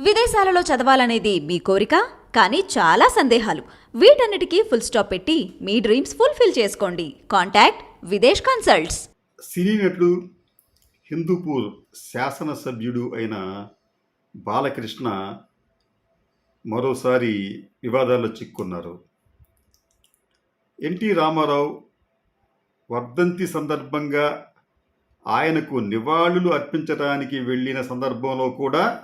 విదేశాలలో చదవాలనేది మీ కోరిక? కానీ చాలా సందేహాలు. వీటన్నిటికీ ఫుల్ స్టాప్ పెట్టి మీ డ్రీమ్స్ ఫుల్ఫిల్ చేసుకోండి. కాంటాక్ట్ విదేశ్ కన్సల్ట్స్ సినీ నటుడు హిందూపూర్ శాసనసభ్యుడు అయిన బాలకృష్ణ మరోసారి వివాదాల్లో చిక్కున్నారు. ఎన్టీ రామారావు వర్ధంతి సందర్భంగా ఆయనకు నివాళులు అర్పించడానికి వెళ్ళిన సందర్భంలో కూడా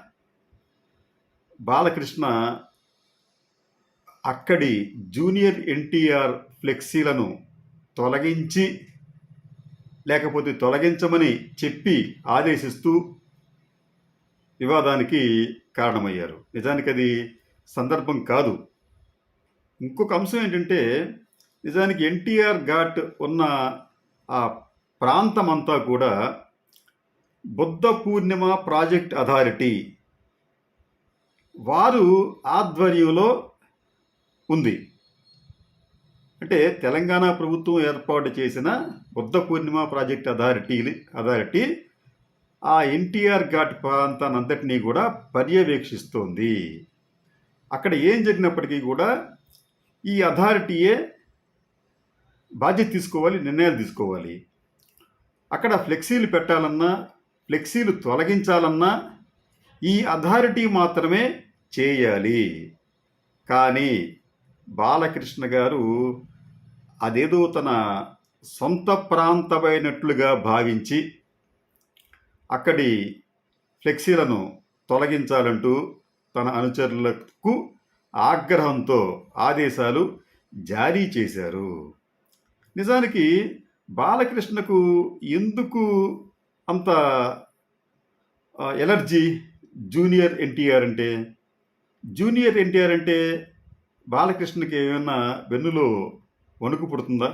బాలకృష్ణ అక్కడి జూనియర్ ఎన్టీఆర్ ఫ్లెక్సీలను తొలగించి లేకపోతే తొలగించమని చెప్పి ఆదేశిస్తూ వివాదానికి కారణమయ్యారు. నిజానికి అది సందర్భం కాదు. ఇంకొక అంశం ఏంటంటే నిజానికి ఎన్టీఆర్ ఘాట్ ఉన్న ఆ ప్రాంతం అంతా కూడా బుద్ధ పూర్ణిమ ప్రాజెక్ట్ అథారిటీ వారు ఆధ్వర్యంలో ఉంది. అంటే తెలంగాణ ప్రభుత్వం ఏర్పాటు చేసిన Buddha Purnima project authority authority ఆ ఎన్టీఆర్ ఘాట్ ప్రాంతానంతటినీ కూడా పర్యవేక్షిస్తోంది. అక్కడ ఏం జరిగినప్పటికీ కూడా ఈ అథారిటీయే బాధ్యత తీసుకోవాలి నిర్ణయాలు తీసుకోవాలి. అక్కడ ఫ్లెక్సీలు పెట్టాలన్నా ఫ్లెక్సీలు తొలగించాలన్నా ఈ అథారిటీ మాత్రమే చేయాలి. కానీ బాలకృష్ణ గారు అదేదో తన సొంత ప్రాంతమైనట్లుగా భావించి అక్కడి ఫ్లెక్సీలను తొలగించాలంటూ తన అనుచరులకు ఆగ్రహంతో ఆదేశాలు జారీ చేశారు. నిజానికి బాలకృష్ణకు ఎందుకు అంత ఎలర్జీ? జూనియర్ ఎన్టీఆర్ అంటే జూనియర్ ఎన్టీఆర్ అంటే బాలకృష్ణకి ఏమైనా వెన్నులో వణుకు పుడుతుందా?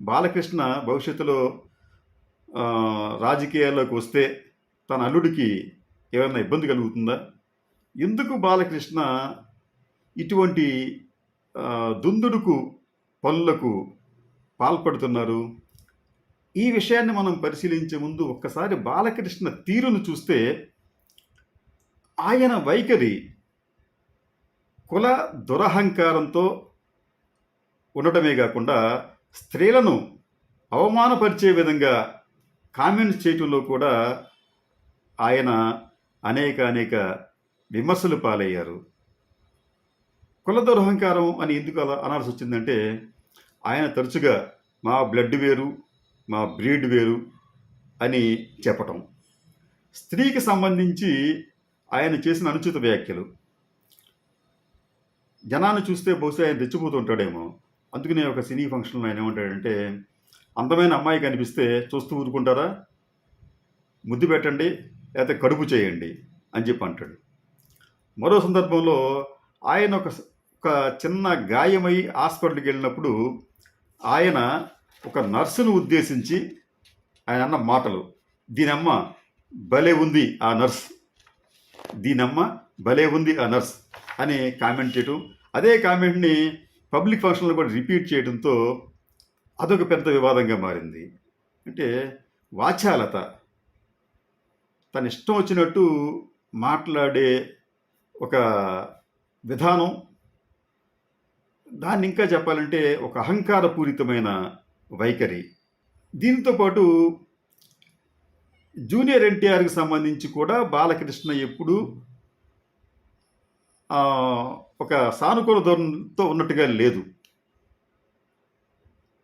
బాలకృష్ణ భవిష్యత్తులో రాజకీయాల్లోకి వస్తే తన అల్లుడికి ఏమైనా ఇబ్బంది కలుగుతుందా? ఎందుకు బాలకృష్ణ ఇటువంటి దుందుడుకు పనులకు పాల్పడుతున్నారు. ఈ విషయాన్ని మనం పరిశీలించే ముందు ఒక్కసారి బాలకృష్ణ తీరును చూస్తే ఆయన వైఖరి కుల దురహంకారంతో ఉండటమే కాకుండా స్త్రీలను అవమానపరిచే విధంగా కామెంట్స్ చేయటంలో కూడా ఆయన అనేక అనేక విమర్శలు పాలయ్యారు. కుల దురహంకారం అని ఎందుకు అలా అనాల్సి వచ్చిందంటే ఆయన తరచుగా మా బ్లడ్ వేరు మా బ్రీడ్ వేరు అని చెప్పటం. స్త్రీకి సంబంధించి ఆయన చేసిన అనుచిత వ్యాఖ్యలు. జనాన్ని చూస్తే బహుశా ఆయన తెచ్చిపోతుంటాడేమో అందుకనే ఒక సినీ ఫంక్షన్లో ఆయన ఏమంటాడంటే అందమైన అమ్మాయి కనిపిస్తే చూస్తూ ఊరుకుంటారా? ముద్దు పెట్టండి లేకపోతే కడుపు చేయండి అని చెప్పి అంటాడు. మరో సందర్భంలో ఆయన ఒక ఒక చిన్న గాయమై హాస్పిటల్కి వెళ్ళినప్పుడు ఆయన ఒక నర్సును ఉద్దేశించి ఆయన అన్న మాటలు. దీనమ్మ భలే ఉంది ఆ నర్స్. దీనమ్మ భలే ఉంది ఆ నర్స్ అని కామెంట్ చేయటం. అదే కామెంట్ని పబ్లిక్ ఫంక్షన్లో కూడా రిపీట్ చేయడంతో అదొక పెద్ద వివాదంగా మారింది. అంటే వాచాలత. తన ఇష్టం వచ్చినట్టు మాట్లాడే ఒక విధానం దాన్ని ఇంకా చెప్పాలంటే ఒక అహంకారపూరితమైన వైఖరి. దీనితో పాటు జూనియర్ ఎన్టీఆర్కి సంబంధించి కూడా బాలకృష్ణ ఎప్పుడు ఒక సానుకూల ధోరణితో ఉన్నట్టుగా లేదు.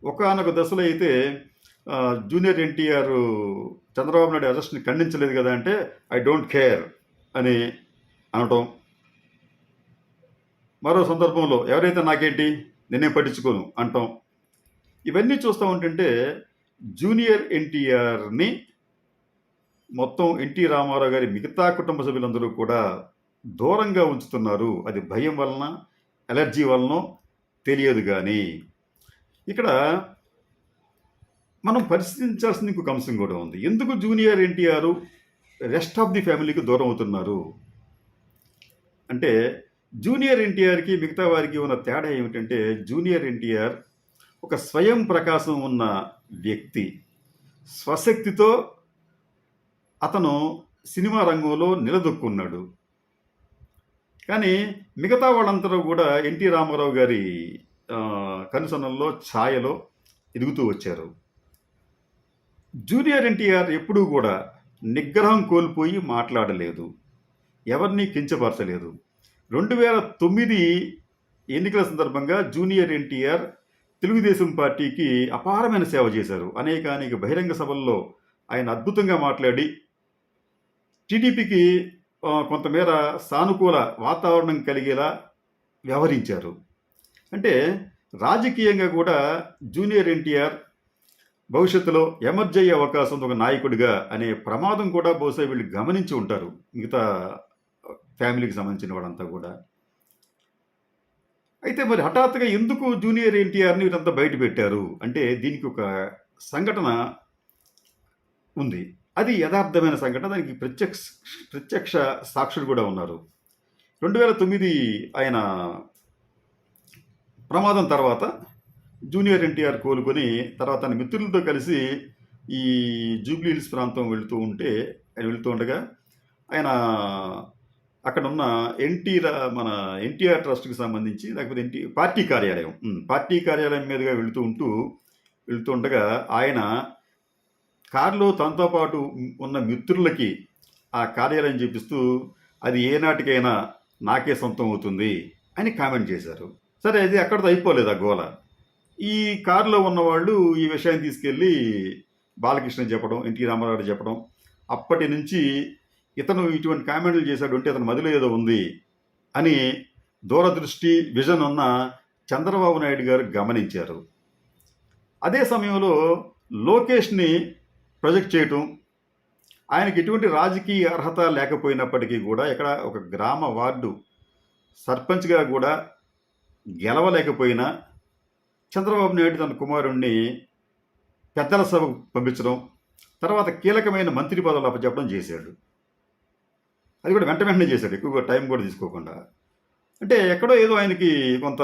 ఒకనొక దశలో అయితే జూనియర్ ఎన్టీఆర్ చంద్రబాబు నాయుడు అరెస్ట్ని ఖండించలేదు కదా అంటే ఐ డోంట్ కేర్ అని అనటం మరో సందర్భంలో ఎవరైతే నాకేంటి నేనే పట్టించుకోను అంటాం. ఇవన్నీ చూస్తూ ఉంటుంటే జూనియర్ ఎన్టీఆర్ని మొత్తం ఎన్టీ రామారావు గారి మిగతా కుటుంబ సభ్యులందరూ కూడా దూరంగా ఉంచుతున్నారు. అది భయం వలన ఎలర్జీ వలన తెలియదు కానీ ఇక్కడ మనం పరిశీలించాల్సిన ఇంకొక అంశం కూడా ఉంది. ఎందుకు junior NTR rest of the ఫ్యామిలీకి దూరం అవుతున్నారు? అంటే జూనియర్ ఎన్టీఆర్కి మిగతా వారికి ఉన్న తేడా ఏమిటంటే జూనియర్ ఎన్టీఆర్ ఒక స్వయం ప్రకాశం ఉన్న వ్యక్తి. స్వశక్తితో అతను సినిమా రంగంలో నిలదొక్కున్నాడు. కానీ మిగతా వాళ్ళందరూ కూడా ఎన్టీ రామారావు గారి కనుసనంలో ఛాయలో ఎదుగుతూ వచ్చారు. జూనియర్ ఎన్టీఆర్ ఎప్పుడూ కూడా నిగ్రహం కోల్పోయి మాట్లాడలేదు. ఎవరిని కించపరచలేదు. రెండు వేల తొమ్మిది ఎన్నికల సందర్భంగా జూనియర్ ఎన్టీఆర్ తెలుగుదేశం పార్టీకి అపారమైన సేవ చేశారు. అనేక అనేక బహిరంగ సభల్లో ఆయన అద్భుతంగా మాట్లాడి టీడీపీకి కొంతమేర సానుకూల వాతావరణం కలిగేలా వ్యవహరించారు. అంటే రాజకీయంగా కూడా జూనియర్ ఎన్టీఆర్ భవిష్యత్తులో ఎమర్జ్ అయ్యే అవకాశం ఒక నాయకుడిగా అనే ప్రమాదం కూడా బహుశా వీళ్ళు గమనించి ఉంటారు. మిగతా ఫ్యామిలీకి సంబంధించిన వాళ్ళంతా కూడా. అయితే మరి హఠాత్తుగా ఎందుకు జూనియర్ ఎన్టీఆర్ని వీరంతా బయట పెట్టారు? అంటే దీనికి ఒక సంఘటన ఉంది. అది యథార్థమైన సంఘటన. దానికి ప్రత్యక్ష ప్రత్యక్ష సాక్షులు కూడా ఉన్నారు. రెండు వేల తొమ్మిది ఆయన ప్రమాదం తర్వాత జూనియర్ ఎన్టీఆర్ కోలుకొని తర్వాత తన మిత్రులతో కలిసి ఈ జూబ్లీ హిల్స్ ప్రాంతం వెళుతూ ఉంటే ఆయన వెళుతూ ఉండగా ఆయన అక్కడ ఉన్న ఎన్టీ మన ఎన్టీఆర్ ట్రస్ట్కి సంబంధించి లేకపోతే ఎన్టీ పార్టీ కార్యాలయం పార్టీ కార్యాలయం మీదుగా వెళుతూ ఉంటూ వెళుతుండగా ఆయన కారులో తనతో పాటు ఉన్న మిత్రులకి ఆ కార్యాలయం చూపిస్తూ అది ఏనాటికైనా నాకే సొంతం అవుతుంది అని కామెంట్ చేశారు. సరే అది అక్కడితో అయిపోలేదు ఆ గోల. ఈ కారులో ఉన్నవాళ్ళు ఈ విషయాన్ని తీసుకెళ్ళి బాలకృష్ణ చెప్పడం ఎన్టీ రామారావు చెప్పడం అప్పటి నుంచి ఇతను ఇటువంటి కామెంట్లు చేశాడు అంటే అతను మదిలో ఏదో ఉంది అని దూరదృష్టి విజన్ ఉన్న చంద్రబాబు నాయుడు గారు గమనించారు. అదే సమయంలో లోకేష్ని ప్రొజెక్ట్ చేయటం ఆయనకి ఎటువంటి రాజకీయ అర్హత లేకపోయినప్పటికీ కూడా ఇక్కడ ఒక గ్రామ వార్డు సర్పంచ్గా కూడా గెలవలేకపోయినా చంద్రబాబు నాయుడు తన కుమారుణ్ణి పెద్దల సభకు పంపించడం తర్వాత కీలకమైన మంత్రి పదవులు అప్పచెప్పడం చేశాడు. అది కూడా వెంట వెంటనే చేశాడు. ఎక్కువగా టైం కూడా తీసుకోకుండా. అంటే ఎక్కడో ఏదో ఆయనకి కొంత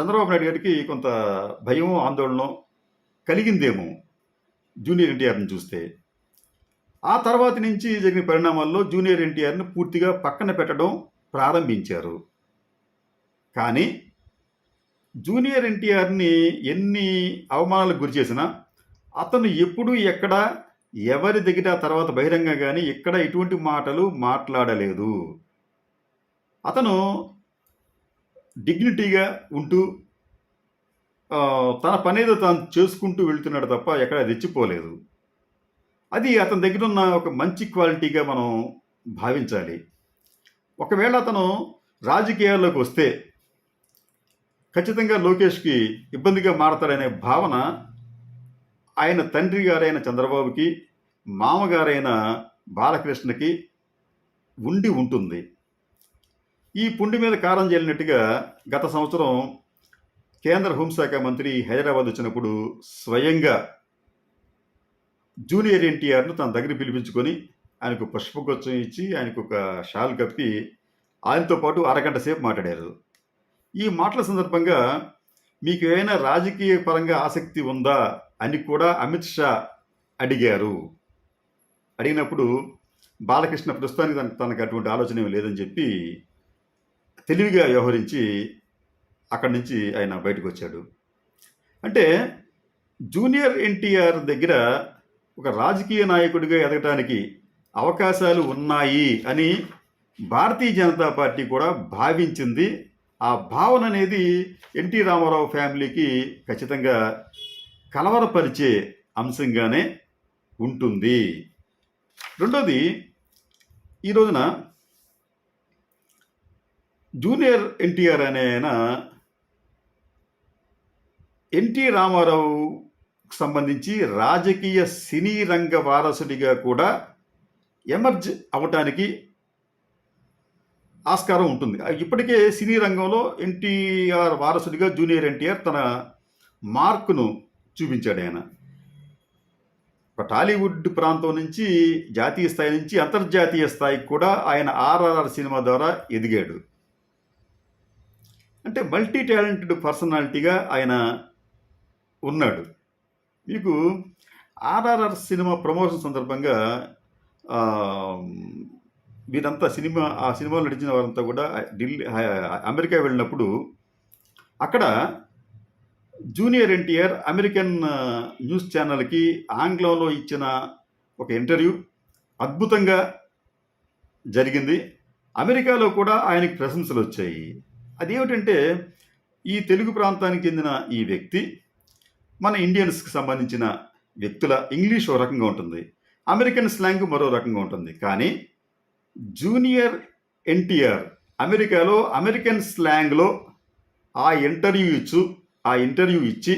చంద్రబాబు నాయుడు గారికి కొంత భయం ఆందోళన కలిగిందేమో జూనియర్ ఎన్టీఆర్ని చూస్తే. ఆ తర్వాత నుంచి జరిగిన పరిణామాల్లో జూనియర్ ఎన్టీఆర్ని పూర్తిగా పక్కన పెట్టడం ప్రారంభించారు. కానీ జూనియర్ ఎన్టీఆర్ని ఎన్ని అవమానాలకు గురి చేసినా అతను ఎప్పుడు ఎక్కడ ఎవరి దగ్గర తర్వాత బహిరంగ కానీ ఎక్కడ ఎటువంటి మాటలు మాట్లాడలేదు. అతను డిగ్నిటీగా ఉంటూ తన పనేదో తాను చేసుకుంటూ వెళ్తున్నాడు తప్ప ఎక్కడ రెచ్చిపోలేదు. అది అతని దగ్గర ఉన్న ఒక మంచి క్వాలిటీగా మనం భావించాలి. ఒకవేళ అతను రాజకీయాల్లోకి వస్తే ఖచ్చితంగా లోకేష్కి ఇబ్బందిగా మారతాడనే భావన ఆయన తండ్రి గారైన చంద్రబాబుకి మామగారైన బాలకృష్ణకి ఉండి ఉంటుంది. ఈ పుండి మీద కారం చెల్లినట్టుగా గత సంవత్సరం కేంద్ర హోంశాఖ మంత్రి హైదరాబాద్ వచ్చినప్పుడు స్వయంగా జూనియర్ ఎన్టీఆర్ను తన దగ్గర పిలిపించుకొని ఆయనకు పుష్పగుచ్చం ఇచ్చి ఆయనకు ఒక షాల్ కప్పి ఆయనతో పాటు అరగంట సేపు మాట్లాడారు. ఈ మాటల సందర్భంగా మీకు ఏమైనా రాజకీయ పరంగా ఆసక్తి ఉందా? అని కూడా అమిత్ షా అడిగారు. అడిగినప్పుడు బాలకృష్ణ ప్రస్తుతానికి తన తనకు అటువంటి ఆలోచన లేదని చెప్పి తెలివిగా వ్యవహరించి అక్కడి నుంచి ఆయన బయటకు వచ్చాడు. అంటే జూనియర్ ఎన్టీఆర్ దగ్గర ఒక రాజకీయ నాయకుడిగా ఎదగటానికి అవకాశాలు ఉన్నాయి అని భారతీయ జనతా పార్టీ కూడా భావించింది. ఆ భావన అనేది ఎన్టీ రామారావు ఫ్యామిలీకి ఖచ్చితంగా కలవరపరిచే అంశంగానే ఉంటుంది. రెండోది ఈ రోజున జూనియర్ ఎన్టీఆర్ అనే ఆయన ఎన్టీ రామారావుకు సంబంధించి రాజకీయ సినీ రంగ వారసుడిగా కూడా ఎమర్జ్ అవటానికి ఆస్కారం ఉంటుంది. ఇప్పటికే సినీ రంగంలో ఎన్టీఆర్ వారసుడిగా జూనియర్ ఎన్టీఆర్ తన మార్కును చూపించాడు ఆయన. ఒక టాలీవుడ్ ప్రాంతం నుంచి జాతీయ స్థాయి నుంచి అంతర్జాతీయ స్థాయికి కూడా ఆయన ఆర్ఆర్ఆర్ సినిమా ద్వారా ఎదిగాడు. అంటే మల్టీ టాలెంటెడ్ పర్సనాలిటీగా ఆయన ఉన్నాడు. మీకు ఆర్ఆర్ఆర్ సినిమా ప్రమోషన్ సందర్భంగా వీరంతా సినిమా ఆ సినిమాలో నడిచిన వారంతా కూడా ఢిల్లీ అమెరికా వెళ్ళినప్పుడు అక్కడ జూనియర్ ఎన్టీఆర్ అమెరికన్ న్యూస్ ఛానల్కి ఆంగ్లంలో ఇచ్చిన ఒక ఇంటర్వ్యూ అద్భుతంగా జరిగింది. అమెరికాలో కూడా ఆయనకి ప్రశంసలు వచ్చాయి. అదేమిటంటే ఈ తెలుగు ప్రాంతానికి చెందిన ఈ వ్యక్తి మన ఇండియన్స్కి సంబంధించిన వ్యక్తుల ఇంగ్లీష్ ఓ రకంగా ఉంటుంది. అమెరికన్ స్లాంగ్ మరో రకంగా ఉంటుంది. కానీ జూనియర్ ఎన్టీఆర్ అమెరికాలో అమెరికన్ స్లాంగ్లో ఆ ఇంటర్వ్యూ ఇచ్చు ఆ ఇంటర్వ్యూ ఇచ్చి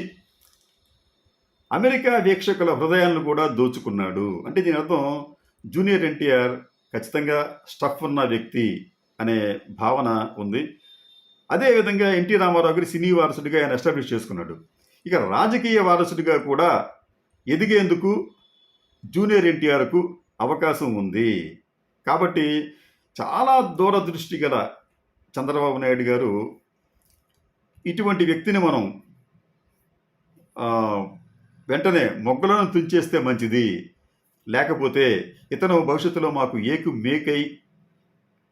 అమెరికా వీక్షకుల హృదయాలను కూడా దోచుకున్నాడు. అంటే దీని అర్థం జూనియర్ ఎన్టీఆర్ ఖచ్చితంగా స్టఫ్ ఉన్న వ్యక్తి అనే భావన ఉంది. అదేవిధంగా ఎన్టీ రామారావు గారి సినీ వారసుడిగా ఆయన ఎస్టాబ్లిష్ చేసుకున్నాడు. ఇక రాజకీయ వారసుడిగా కూడా ఎదిగేందుకు జూనియర్ ఎన్టీఆర్కు అవకాశం ఉంది. కాబట్టి చాలా దూరదృష్టి గల చంద్రబాబు నాయుడు గారు ఇటువంటి వ్యక్తిని మనం వెంటనే మొగ్గలను తుంచేస్తే మంచిది. లేకపోతే ఇతను భవిష్యత్తులో మాకు ఏకు మేకై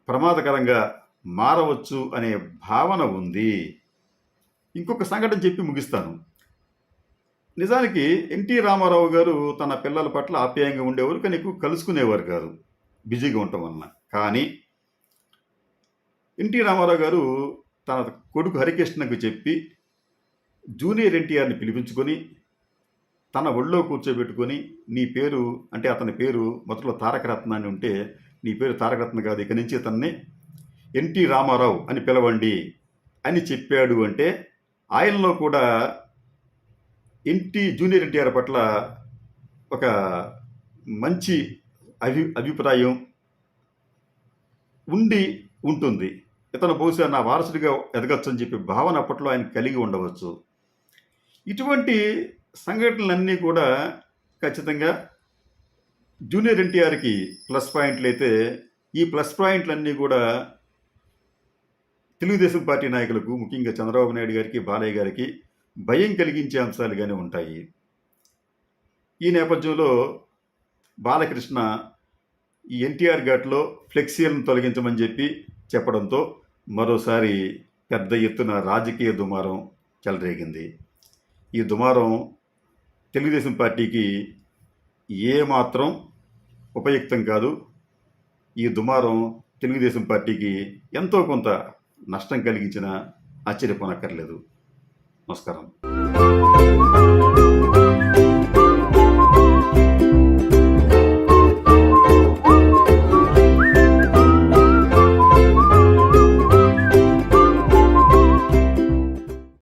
ప్రమాదకరంగా మారవచ్చు అనే భావన ఉంది. ఇంకొక సంఘటన చెప్పి ముగిస్తాను. నిజానికి ఎన్టీ రామారావు గారు తన పిల్లల పట్ల ఆప్యాయంగా ఉండేవారు కానీ ఎక్కువ కలుసుకునేవారు కాదు. బిజీగా ఉండటం వలన. కానీ ఎన్టీ రామారావు గారు తన కొడుకు హరికృష్ణకు చెప్పి జూనియర్ ఎన్టీఆర్ని పిలిపించుకొని తన ఒళ్ళో కూర్చోబెట్టుకొని నీ పేరు అంటే అతని పేరు మొదట్లో తారకరత్న అని ఉంటే నీ పేరు తారకరత్న కాదు ఇక నుంచి అతన్ని ఎన్టీ రామారావు అని పిలవండి అని చెప్పాడు అంటే ఆయనలో కూడా ఎన్టీ జూనియర్ ఎన్టీఆర్ పట్ల ఒక మంచి అభి అభిప్రాయం ఉండి ఉంటుంది. ఇతను బహుశా నా వారసుడిగా ఎదగచ్చు అని చెప్పి భావన అప్పట్లో ఆయన కలిగి ఉండవచ్చు. ఇటువంటి సంఘటనలన్నీ కూడా ఖచ్చితంగా జూనియర్ ఎన్టీఆర్కి ప్లస్ పాయింట్లు అయితే ఈ ప్లస్ పాయింట్లన్నీ కూడా తెలుగుదేశం పార్టీ నాయకులకు ముఖ్యంగా చంద్రబాబు నాయుడు గారికి బాలయ్య గారికి భయం కలిగించే అంశాలుగానే ఉంటాయి. ఈ నేపథ్యంలో బాలకృష్ణ ఈ ఎన్టీఆర్ ఘాట్లో ఫ్లెక్సీలను తొలగించమని చెప్పి చెప్పడంతో మరోసారి పెద్ద ఎత్తున రాజకీయ దుమారం చెలరేగింది. ఈ దుమారం తెలుగుదేశం పార్టీకి ఏమాత్రం ఉపయుక్తం కాదు. ఈ దుమారం తెలుగుదేశం పార్టీకి ఎంతో కొంత నష్టం కలిగించిన ఆశ్చర్యపోనక్కర్లేదు. నమస్కారం.